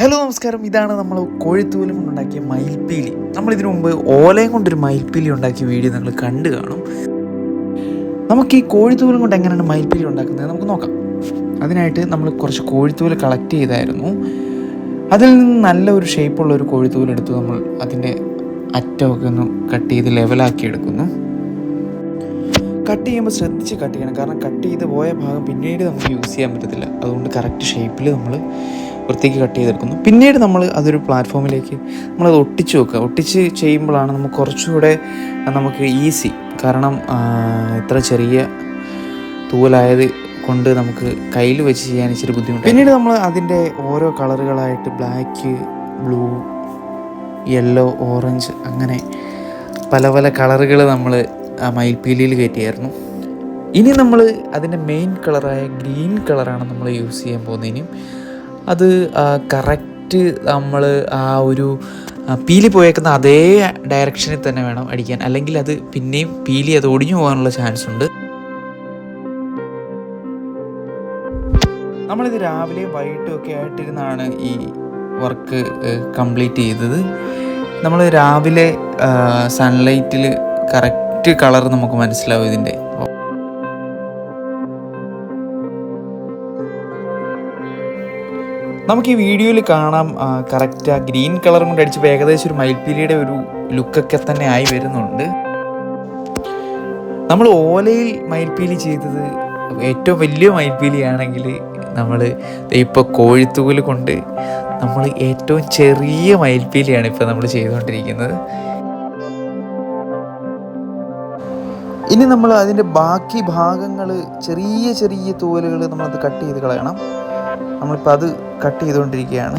Hello നമസ്കാരം. ഇതാണ് നമ്മൾ കോഴിത്തൂലും കൊണ്ടുണ്ടാക്കിയ മയിൽപ്പീലി. നമ്മൾ ഇതിനു മുമ്പ് ഓലയും കൊണ്ടൊരു മയിൽപ്പീലി ഉണ്ടാക്കിയ വീഡിയോ നിങ്ങൾ കണ്ടു കാണും. നമുക്ക് ഈ കോഴിത്തൂലും കൊണ്ട് എങ്ങനെയാണ് മയിൽപ്പീലി ഉണ്ടാക്കുന്നത് നമുക്ക് നോക്കാം. അതിനായിട്ട് നമ്മൾ കുറച്ച് കോഴിത്തൂൽ കളക്ട് ചെയ്തായിരുന്നു. അതിൽ നിന്ന് നല്ല ഒരു ഷേപ്പുള്ള ഒരു കോഴിത്തൂലെടുത്ത് നമ്മൾ അതിന്റെ അറ്റമൊക്കെ ഒന്ന് കട്ട് ചെയ്ത് ലെവലാക്കി എടുക്കുന്നു. കട്ട് ചെയ്യുമ്പോൾ ശ്രദ്ധിച്ച് കട്ട് ചെയ്യണം. കാരണം കട്ട് ചെയ്ത് പോയ ഭാഗം പിന്നീട് നമുക്ക് യൂസ് ചെയ്യാൻ പറ്റത്തില്ല. അതുകൊണ്ട് കറക്റ്റ് ഷേപ്പിൽ നമ്മൾ വൃത്തിക്ക് കട്ട് ചെയ്തെടുക്കുന്നു. പിന്നീട് നമ്മൾ അതൊരു പ്ലാറ്റ്ഫോമിലേക്ക് നമ്മളത് ഒട്ടിച്ച് വെക്കുക. ഒട്ടിച്ച് ചെയ്യുമ്പോഴാണ് നമുക്ക് കുറച്ചുകൂടെ നമുക്ക് ഈസി കാരണം ഇത്ര ചെറിയ തൂലായത് കൊണ്ട് നമുക്ക് കയ്യിൽ വെച്ച് ചെയ്യാൻ ഇച്ചിരി ബുദ്ധിമുട്ട് പിന്നീട് നമ്മൾ അതിന്റെ ഓരോ കളറുകളായിട്ട് ബ്ലാക്ക് ബ്ലൂ യെല്ലോ ഓറഞ്ച് അങ്ങനെ പല പല കളറുകൾ നമ്മൾ ആ മയിൽപ്പീലിയിൽ കയറ്റിയായിരുന്നു. ഇനി നമ്മൾ അതിന്റെ മെയിൻ കളറായ ഗ്രീൻ കളറാണ് നമ്മൾ യൂസ് ചെയ്യാൻ പോകുന്നതിനും അത് കറക്റ്റ് നമ്മൾ ആ ഒരു പീലി പോയേക്കുന്ന അതേ ഡയറക്ഷനിൽ തന്നെ വേണം അടിക്കാൻ. അല്ലെങ്കിൽ അത് പിന്നെയും പീലി അത് ഒടിഞ്ഞു പോകാനുള്ള ചാൻസ് ഉണ്ട്. നമ്മളിത് രാവിലെ വൈകിട്ടും ഒക്കെ ആയിട്ടിരുന്നാണ് ഈ വർക്ക് കംപ്ലീറ്റ് ചെയ്തത്. നമ്മൾ രാവിലെ സൺലൈറ്റിൽ കറക്റ്റ് കളർ നമുക്ക് മനസ്സിലാവും ഇതിന്റെ. നമുക്ക് ഈ വീഡിയോയിൽ കാണാം കറക്റ്റ് ആ ഗ്രീൻ കളർ കൊണ്ട് അടിച്ചപ്പോൾ ഏകദേശം ഒരു മയിൽപ്പീലിയുടെ ഒരു ലുക്കൊക്കെ തന്നെ ആയി വരുന്നുണ്ട്. നമ്മൾ ഓലയിൽ മയിൽപ്പീലി ചെയ്തത് ഏറ്റവും വലിയ മയിൽപ്പീലിയാണെങ്കിൽ നമ്മൾ ഇപ്പോൾ കോഴിത്തൂൽ കൊണ്ട് നമ്മൾ ഏറ്റവും ചെറിയ മയിൽപ്പീലിയാണ് ഇപ്പോൾ നമ്മൾ ചെയ്തുകൊണ്ടിരിക്കുന്നത്. ഇനി നമ്മൾ അതിന്റെ ബാക്കി ഭാഗങ്ങൾ ചെറിയ ചെറിയ തൂവലുകൾ നമ്മളത് കട്ട് ചെയ്ത് കളയണം. നമ്മളിപ്പോൾ അത് കട്ട് ചെയ്തുകൊണ്ടിരിക്കുകയാണ്.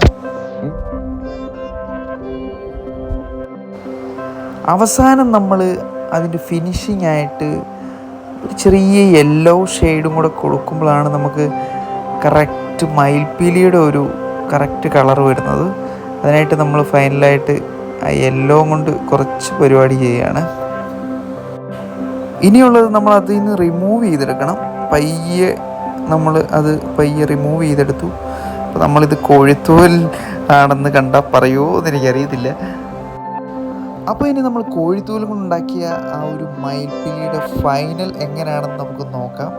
അവസാനം നമ്മൾ അതിന്റെ ഫിനിഷിംഗ് ആയിട്ട് ഒരു ചെറിയ യെല്ലോ ഷെയ്ഡും കൂടെ കൊടുക്കുമ്പോഴാണ് നമുക്ക് കറക്റ്റ് മയിൽപ്പീലിയുടെ ഒരു കറക്റ്റ് കളർ വരുന്നത്. അതിനായിട്ട് നമ്മൾ ഫൈനലായിട്ട് ആ യെല്ലോ കൊണ്ട് കുറച്ച് പരിപാടി ചെയ്യുകയാണ്. ഇനിയുള്ളത് നമ്മൾ അതിൽ നിന്ന് റിമൂവ് ചെയ്തെടുക്കണം. പയ്യെ നമ്മൾ അത് പയ്യെ റിമൂവ് ചെയ്തെടുത്തു. അപ്പോൾ നമ്മളിത് കോഴിത്തോൽ ആണെന്ന് കണ്ടാൽ പറയുമോ എന്ന് എനിക്കറിയത്തില്ല. അപ്പോൾ ഇനി നമ്മൾ കോഴിത്തോൽ കൊണ്ടുണ്ടാക്കിയ ആ ഒരു മയിൽപ്പിലിയുടെ ഫൈനൽ എങ്ങനെയാണെന്ന് നമുക്ക് നോക്കാം.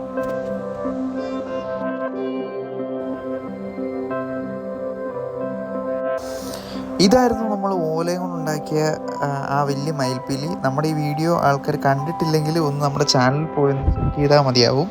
ഇതായിരുന്നു നമ്മൾ ഓലയും കൊണ്ട് ഉണ്ടാക്കിയ ആ, വലിയ മയിൽപ്പീലി. നമ്മുടെ ഈ വീഡിയോ ആൾക്കാർ കണ്ടിട്ടില്ലെങ്കിൽ ഒന്ന് നമ്മുടെ ചാനലിൽ പോയി ചെക്ക് ചെയ്താൽ മതിയാവും.